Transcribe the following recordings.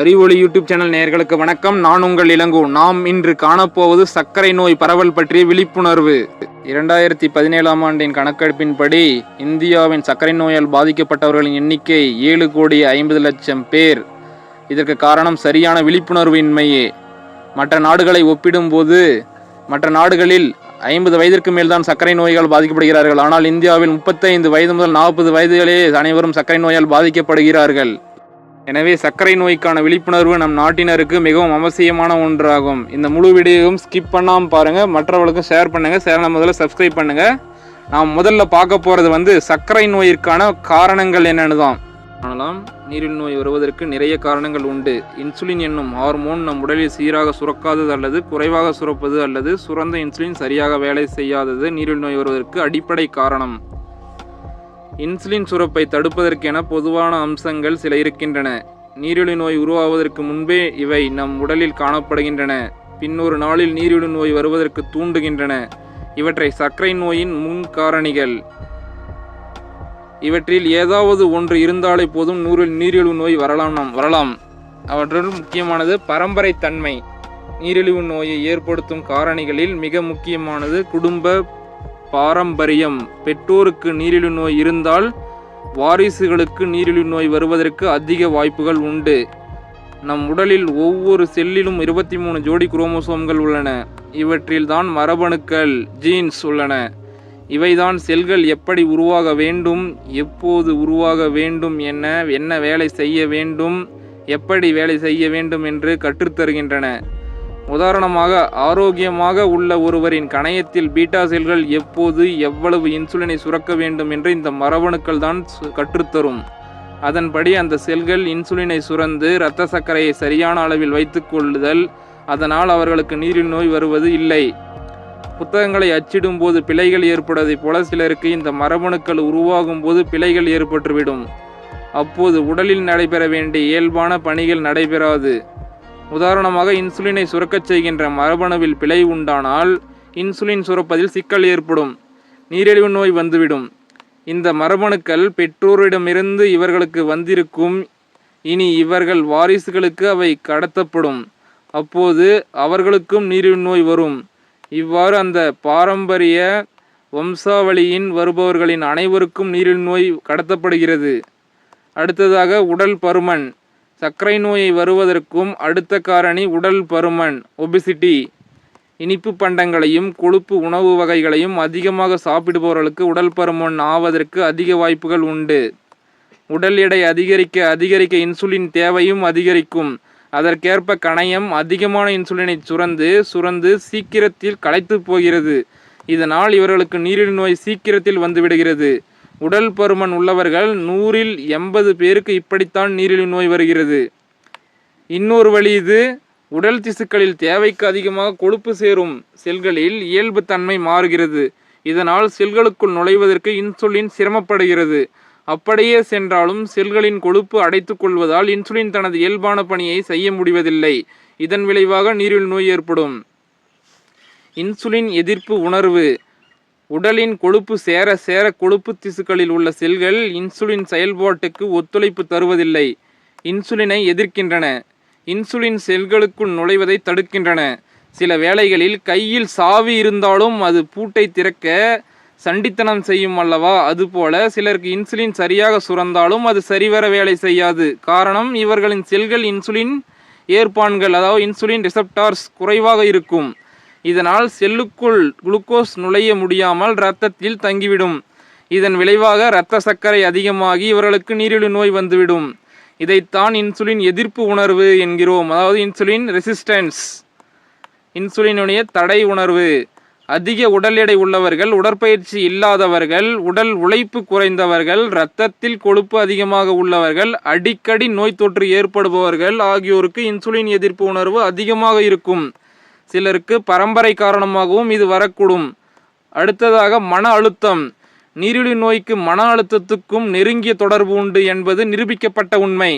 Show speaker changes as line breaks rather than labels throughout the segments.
அறிவொளி YouTube channel நேயர்களுக்கு வணக்கம். நான் உங்கள் இளங்கோ. நாம் இன்று காணப்போவது சர்க்கரை நோய் பரவல் பற்றிய விழிப்புணர்வு. இரண்டாயிரத்தி பதினேழாம் ஆண்டின் கணக்கெடுப்பின்படி இந்தியாவின் சர்க்கரை நோயால் பாதிக்கப்பட்டவர்களின் எண்ணிக்கை ஏழு கோடி ஐம்பது லட்சம் பேர். இதற்கு காரணம் சரியான விழிப்புணர்வின்மையே. மற்ற நாடுகளை ஒப்பிடும்போது மற்ற நாடுகளில் ஐம்பது வயதிற்கு மேல்தான் சர்க்கரை நோய்கள் பாதிக்கப்படுகிறார்கள். ஆனால் இந்தியாவில் முப்பத்தைந்து வயது முதல் நாற்பது வயதுகளே அனைவரும் சர்க்கரை நோயால் பாதிக்கப்படுகிறார்கள். எனவே சர்க்கரை நோய்க்கான விழிப்புணர்வு நம் நாட்டினருக்கு மிகவும் அவசியமான ஒன்றாகும். இந்த முழு வீடியோவும் ஸ்கிப் பண்ணாமல் பாருங்கள் மற்றவர்களுக்கும் ஷேர் பண்ணுங்கள் சேனலை முதல்ல சப்ஸ்கிரைப் பண்ணுங்கள் நாம் முதல்ல பார்க்க போகிறது வந்து சர்க்கரை நோயிற்கான காரணங்கள் என்னென்னு தான். ஆனால் நீரில் நோய் வருவதற்கு நிறைய காரணங்கள் உண்டு. இன்சுலின் என்னும் ஹார்மோன் நம் உடலில் சீராக சுரக்காதது அல்லது குறைவாக சுரப்பது அல்லது சுரந்த இன்சுலின் சரியாக வேலை செய்யாதது நீரில் நோய் வருவதற்கு அடிப்படை காரணம். இன்சுலின் சுரப்பை தடுப்பதற்கென பொதுவான அம்சங்கள் சில இருக்கின்றன. நீரிழிவு நோய் உருவாவதற்கு முன்பே இவை நம் உடலில் காணப்படுகின்றன. பின்னொரு நாளில் நீரிழிவு நோய் வருவதற்கு தூண்டுகின்றன. இவற்றை சர்க்கரை நோயின் முன் காரணிகள். இவற்றில் ஏதாவது ஒன்று இருந்தாலே போதும் நூறில் நீரிழிவு நோய் வரலாம் நாம் வரலாம். அவற்றுள் முக்கியமானது பரம்பரை தன்மை. நீரிழிவு நோயை ஏற்படுத்தும் காரணிகளில் மிக முக்கியமானது குடும்ப பாரம்பரியம். பெற்றோருக்கு நீரிழிவு நோய் இருந்தால் வாரிசுகளுக்கு நீரிழிவு நோய் வருவதற்கு அதிக வாய்ப்புகள் உண்டு. நம் உடலில் ஒவ்வொரு செல்லிலும் இருபத்தி மூணு ஜோடி குரோமோசோம்கள் உள்ளன. இவற்றில் தான் மரபணுக்கள் ஜீன்ஸ் உள்ளன. இவைதான் செல்கள் எப்படி உருவாக வேண்டும் எப்போது உருவாக வேண்டும் என்ன என்ன வேலை செய்ய வேண்டும் எப்படி வேலை செய்ய வேண்டும் என்று கற்றுத்தருகின்றன. உதாரணமாக ஆரோக்கியமாக உள்ள ஒருவரின் கணையத்தில் பீட்டா செல்கள் எப்போது எவ்வளவு இன்சுலினை சுரக்க வேண்டும் என்று இந்த மரபணுக்கள் தான் சு- கற்றுத்தரும். அதன்படி அந்த செல்கள் இன்சுலினை சுரந்து இரத்த சர்க்கரையை சரியான அளவில் வைத்துக்கொள்ளுதல் அதனால் அவர்களுக்கு நீரில் நோய் வருவது இல்லை. புத்தகங்களை அச்சிடும் போது பிழைகள் ஏற்படுவதைப் போல சிலருக்கு இந்த மரபணுக்கள் உருவாகும் போது பிழைகள் ஏற்பட்டுவிடும். அப்போது உடலில் நடைபெற வேண்டிய இயல்பான பணிகள் நடைபெறாது. உதாரணமாக இன்சுலினை சுரக்கச் செய்கின்ற மரபணுவில் பிழை உண்டானால் இன்சுலின் சுரப்பதில் சிக்கல் ஏற்படும் நீரிழிவு நோய் வந்துவிடும். இந்த மரபணுக்கள் பெற்றோரிடமிருந்து இவர்களுக்கு வந்திருக்கும் இனி இவர்கள் வாரிசுகளுக்கு அவை கடத்தப்படும். அப்போது அவர்களுக்கும் நீரிழிவு நோய் வரும். இவ்வாறு அந்த பாரம்பரிய வம்சாவளியின் வருபவர்களின் அனைவருக்கும் நீரிழிவு நோய் கடத்தப்படுகிறது. அடுத்ததாக உடல் பருமன். சர்க்கரை நோயை வருவதற்கும் அடுத்த காரணி உடல் பருமன் ஒபிசிட்டி இனிப்பு பண்டங்களையும் கொழுப்பு உணவு வகைகளையும் அதிகமாக சாப்பிடுபவர்களுக்கு உடல் பருமன் ஆவதற்கு அதிக வாய்ப்புகள் உண்டு. உடல் எடை அதிகரிக்க அதிகரிக்க இன்சுலின் தேவையும் அதிகரிக்கும். அதற்கேற்ப கணையம் அதிகமான இன்சுலினை சுரந்து சுரந்து சீக்கிரத்தில் களைத்து போகிறது. இதனால் இவர்களுக்கு நீரிழிவு நோய் சீக்கிரத்தில் வந்துவிடுகிறது. உடல் பருமன் உள்ளவர்கள் நூறில் எண்பது பேருக்கு இப்படித்தான் நீரிழிவு நோய் வருகிறது. இன்னொரு வழி இது. உடல் திசுக்களில் தேவைக்கு அதிகமாக கொழுப்பு சேரும் செல்களில் இயல்பு தன்மை மாறுகிறது. இதனால் செல்களுக்குள் நுழைவதற்கு இன்சுலின் சிரமப்படுகிறது. அப்படியே சென்றாலும் செல்களின் கொழுப்பு அடைத்துக் கொள்வதால் இன்சுலின் தனது இயல்பான பணியை செய்ய முடிவதில்லை. இதன் விளைவாக நீரிழிவு நோய் ஏற்படும். இன்சுலின் எதிர்ப்பு உணர்வு. உடலின் கொழுப்பு சேர சேர கொழுப்பு திசுக்களில் உள்ள செல்கள் இன்சுலின் செயல்பாட்டுக்கு ஒத்துழைப்பு தருவதில்லை. இன்சுலினை எதிர்க்கின்றன. இன்சுலின் செல்களுக்குள் நுழைவதை தடுக்கின்றன. சில வேளைகளில் கையில் சாவி இருந்தாலும் அது பூட்டை திறக்க சண்டித்தனம் செய்யும் அல்லவா? அதுபோல சிலருக்கு இன்சுலின் சரியாக சுரந்தாலும் அது சரிவர வேலை செய்யாது. காரணம் இவர்களின் செல்கள் இன்சுலின் ஏற்பான்கள் அதாவது இன்சுலின் ரிசப்டார்ஸ் குறைவாக இருக்கும். இதனால் செல்லுக்குள் குளுக்கோஸ் நுழைய முடியாமல் இரத்தத்தில் தங்கிவிடும். இதன் விளைவாக இரத்த சர்க்கரை அதிகமாகி இவர்களுக்கு நீரிழிவு நோய் வந்துவிடும். இதைத்தான் இன்சுலின் எதிர்ப்பு உணர்வு என்கிறோம். அதாவது இன்சுலின் ரெசிஸ்டன்ஸ். இன்சுலினுடைய தடை உணர்வு. அதிக உடல் எடை உள்ளவர்கள் உடற்பயிற்சி இல்லாதவர்கள் உடல் உழைப்பு குறைந்தவர்கள் இரத்தத்தில் கொழுப்பு அதிகமாக உள்ளவர்கள் அடிக்கடி நோய் தொற்று ஏற்படுபவர்கள் ஆகியோருக்கு இன்சுலின் எதிர்ப்பு உணர்வு அதிகமாக இருக்கும். சிலருக்கு பரம்பரை காரணமாகவும் இது வரக்கூடும். அடுத்ததாக மன அழுத்தம். நீரிழிவு நோய்க்கு மன அழுத்தத்துக்கும் நெருங்கிய தொடர்பு உண்டு என்பது நிரூபிக்கப்பட்ட உண்மை.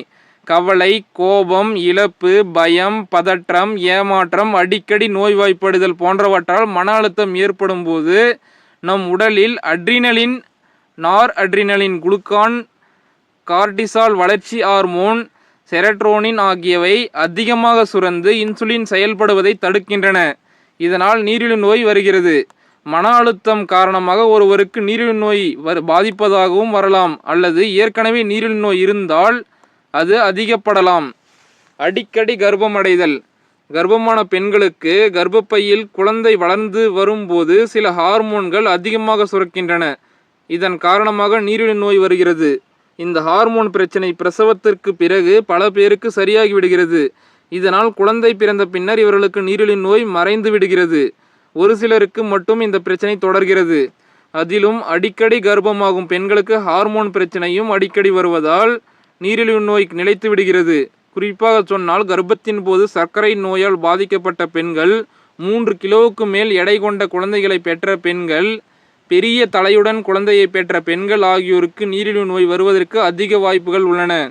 கவலை கோபம் இழப்பு பயம் பதற்றம் ஏமாற்றம் அடிக்கடி நோய்வாய்ப்படுதல் போன்றவற்றால் மன அழுத்தம் ஏற்படும் போது நம் உடலில் adrenaline noradrenaline glucagon cortisol வளர்ச்சி ஹார்மோன் செரட்ரோனின் ஆகியவை அதிகமாக சுரந்து இன்சுலின் செயல்படுவதை தடுக்கின்றன. இதனால் நீரிழிவு நோய் வருகிறது. மன அழுத்தம் காரணமாக ஒருவருக்கு நீரிழிவு நோய் வரு பாதிப்பதாகவும் வரலாம். அல்லது ஏற்கனவே நீரிழிவு நோய் இருந்தால் அது அதிகப்படலாம். அடிக்கடி கர்ப்பமடைதல். கர்ப்பமான பெண்களுக்கு கர்ப்பப்பையில் குழந்தை வளர்ந்து வரும்போது சில ஹார்மோன்கள் அதிகமாக சுரக்கின்றன. இதன் காரணமாக நீரிழிவு நோய் வருகிறது. இந்த ஹார்மோன் பிரச்சனை பிரசவத்திற்கு பிறகு பல பேருக்கு சரியாகி விடுகிறது. இதனால் குழந்தை பிறந்த பின்னர் இவர்களுக்கு நீரிழிவு நோய் மறைந்து விடுகிறது. ஒரு சிலருக்கு மட்டும் இந்த பிரச்சனை தொடர்கிறது. அதிலும் அடிக்கடி கர்ப்பமாகும் பெண்களுக்கு ஹார்மோன் பிரச்சனையும் அடிக்கடி வருவதால் நீரிழிவு நோய் நிலைத்து விடுகிறது. குறிப்பாக சொன்னால் கர்ப்பத்தின் போது சர்க்கரை நோயால் பாதிக்கப்பட்ட பெண்கள் மூன்று கிலோவுக்கு மேல் எடை கொண்ட குழந்தைகளை பெற்ற பெண்கள் பெரிய தலையுடன் குழந்தையை பெற்ற பெண்கள் ஆகியோருக்கு நீரிழிவு நோய் வருவதற்கு அதிக வாய்ப்புகள் உள்ளன.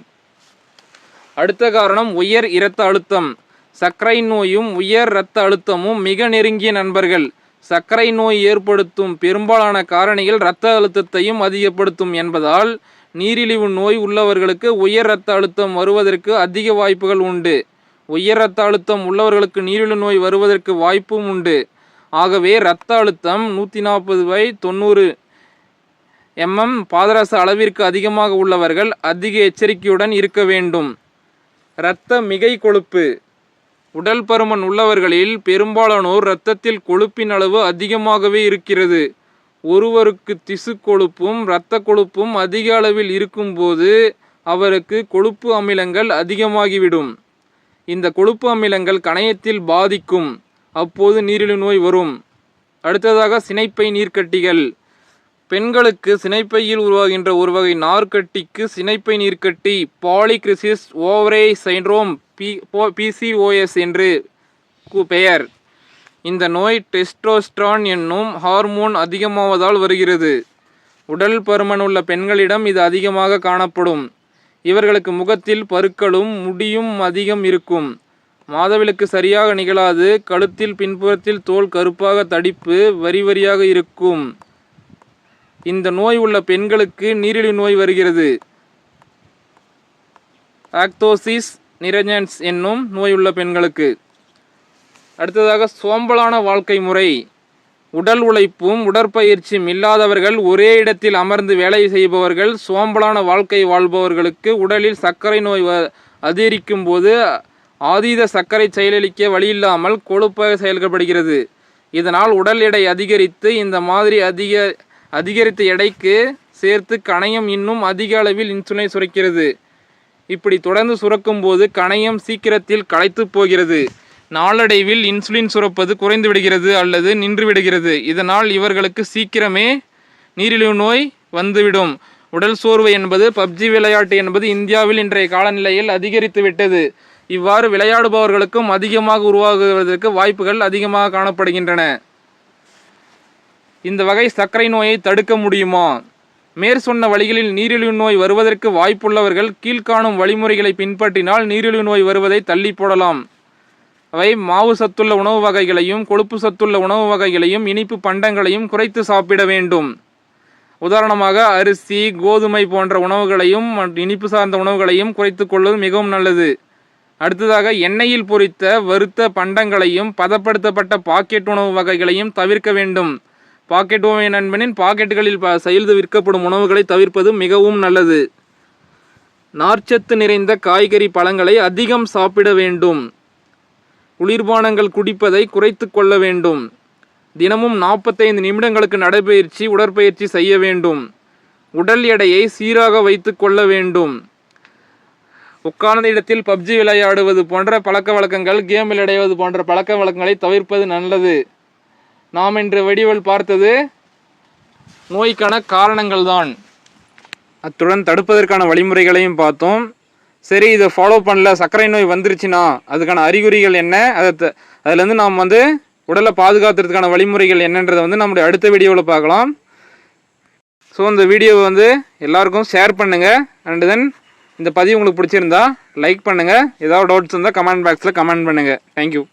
அடுத்த காரணம் உயர் இரத்த அழுத்தம். சர்க்கரை நோயும் உயர் இரத்த அழுத்தமும் மிக நெருங்கிய நண்பர்கள். சர்க்கரை நோய் ஏற்படுத்தும் பெரும்பாலான காரணிகள் இரத்த அழுத்தத்தையும் அதிகப்படுத்தும் என்பதால் நீரிழிவு நோய் உள்ளவர்களுக்கு உயர் இரத்த அழுத்தம் வருவதற்கு அதிக வாய்ப்புகள் உண்டு. உயர் இரத்த அழுத்தம் உள்ளவர்களுக்கு நீரிழிவு நோய் வருவதற்கு வாய்ப்பும் உண்டு. ஆகவே இரத்த அழுத்தம் நூற்றி நாற்பது பை தொண்ணூறு எம்எம் பாதரச அளவிற்கு அதிகமாக உள்ளவர்கள் அதிக எச்சரிக்கையுடன் இருக்க வேண்டும். இரத்த மிகை கொழுப்பு. உடல் பருமன் உள்ளவர்களில் பெரும்பாலானோர் இரத்தத்தில் கொழுப்பின் அளவு அதிகமாகவே இருக்கிறது. ஒருவருக்கு திசு கொழுப்பும் இரத்த கொழுப்பும் அதிக அளவில் இருக்கும்போது அவருக்கு கொழுப்பு அமிலங்கள் அதிகமாகிவிடும். இந்த கொழுப்பு அமிலங்கள் கணையத்தில் பாதிக்கும். அப்போது நீரிழிவு நோய் வரும். அடுத்ததாக சினைப்பை நீர்க்கட்டிகள். பெண்களுக்கு சினைப்பையில் உருவாகின்ற ஒரு வகை நார்க்கட்டிக்கு சினைப்பை நீர்க்கட்டி பாலிகிரிசிஸ் ஓவரே சைன்ரோம் பி பிசிஓஎஸ் என்று கு- பெயர். இந்த நோய் டெஸ்டோஸ்ட்ரான் என்னும் ஹார்மோன் அதிகமாவதால் வருகிறது. உடல் பருமன் உள்ள பெண்களிடம் இது அதிகமாக காணப்படும். இவர்களுக்கு முகத்தில் பருக்களும் முடியும் அதிகம் இருக்கும். மாதவிலக்கு சரியாக நிகழாது கழுத்தில் பின்புறத்தில் தோல் கருப்பாக தடிப்பு வரி வரியாக இருக்கும். இந்த நோய் உள்ள பெண்களுக்கு நீரிழிவு நோய் வருகிறது. ஆக்தோசிஸ் நிரஞ்சன்ஸ் என்னும் நோய் உள்ள பெண்களுக்கு. அடுத்ததாக சோம்பலான வாழ்க்கை முறை. உடல் உழைப்பும் உடற்பயிற்சியும் இல்லாதவர்கள் ஒரே இடத்தில் அமர்ந்து வேலை செய்பவர்கள் சோம்பலான வாழ்க்கை வாழ்பவர்களுக்கு உடலில் சர்க்கரை நோய் அதிகரிக்கும் போது ஆதீத சர்க்கரை செயலளிக்க வழியில்லாமல் கொழுப்பாக செயல்படுகிறது. இதனால் உடல் எடை அதிகரித்து இந்த மாதிரி அதிக அதிகரித்த எடைக்கு சேர்த்து கணையம் இன்னும் அதிக அளவில் இன்சுலினை சுரக்கிறது. இப்படி தொடர்ந்து சுரக்கும் போது கணையம் சீக்கிரத்தில் களைத்து போகிறது. நாளடைவில் இன்சுலின் சுரப்பது குறைந்து விடுகிறது அல்லது நின்று விடுகிறது. இதனால் இவர்களுக்கு சீக்கிரமே நீரிழிவு நோய் வந்துவிடும். உடல் சோர்வு என்பது பப்ஜி விளையாட்டு என்பது இந்தியாவில் இன்றைய காலநிலையில் அதிகரித்து விட்டது. இவ்வாறு விளையாடுபவர்களுக்கும் அதிகமாக உருவாகுவதற்கு வாய்ப்புகள் அதிகமாக காணப்படுகின்றன. இந்த வகை சர்க்கரை நோயை தடுக்க முடியுமா? மேற்சொன்ன வழிகளில் நீரிழிவு நோய் வருவதற்கு வாய்ப்புள்ளவர்கள் கீழ்காணும் வழிமுறைகளை பின்பற்றினால் நீரிழிவு நோய் வருவதை தள்ளி போடலாம். அவை மாவு சத்துள்ள உணவு வகைகளையும் கொழுப்பு சத்துள்ள உணவு வகைகளையும் இனிப்பு பண்டங்களையும் குறைத்து சாப்பிட வேண்டும். உதாரணமாக அரிசி கோதுமை போன்ற உணவுகளையும் இனிப்பு சார்ந்த உணவுகளையும் குறைத்து கொள்வது மிகவும் நல்லது. அடுத்ததாக எண்ணெயில் பொரித்த வறுத்த பண்டங்களையும் பதப்படுத்தப்பட்ட பாக்கெட் உணவு வகைகளையும் தவிர்க்க வேண்டும். பாக்கெட் உணவு நண்பனின் பாக்கெட்டுகளில் ப- விற்கப்படும் உணவுகளை தவிர்ப்பது மிகவும் நல்லது. நார்ச்சத்து நிறைந்த காய்கறி பழங்களை அதிகம் சாப்பிட வேண்டும். குளிர்பானங்கள் குடிப்பதை குறைத்து கொள்ள வேண்டும். தினமும் நாற்பத்தைந்து நிமிடங்களுக்கு நடைபயிற்சி உடற்பயிற்சி செய்ய வேண்டும். உடல் எடையை சீராக வைத்து கொள்ள வேண்டும். உட்கார்ந்த இடத்தில் பப்ஜி விளையாடுவது போன்ற பழக்க வழக்கங்கள் கேம் விளையாடுவது போன்ற பழக்க வழக்கங்களை தவிர்ப்பது நல்லது. நாம் இன்று வடிவல் பார்த்தது நோய்க்கான காரணங்கள் தான் அத்துடன் தடுப்பதற்கான வழிமுறைகளையும் பார்த்தோம். சரி இதை ஃபாலோ பண்ணல சர்க்கரை நோய் வந்துருச்சுன்னா அதுக்கான அறிகுறிகள் என்ன? அதை த- அதுலேருந்து நாம் வந்து உடலை பாதுகாத்துறதுக்கான வழிமுறைகள் என்னன்றதை வந்து நம்முடைய அடுத்த வீடியோவில் பார்க்கலாம். ஸோ இந்த வீடியோவை வந்து எல்லாருக்கும் ஷேர் பண்ணுங்கள் அண்ட் தென் இந்த பதிவு உங்களுக்கு பிடிச்சிருந்தா லைக் பண்ணுங்கள் ஏதாவது டவுட்ஸ் இருந்தால் கமெண்ட் பாக்ஸில் கமெண்ட் பண்ணுங்கள் தேங்க்யூ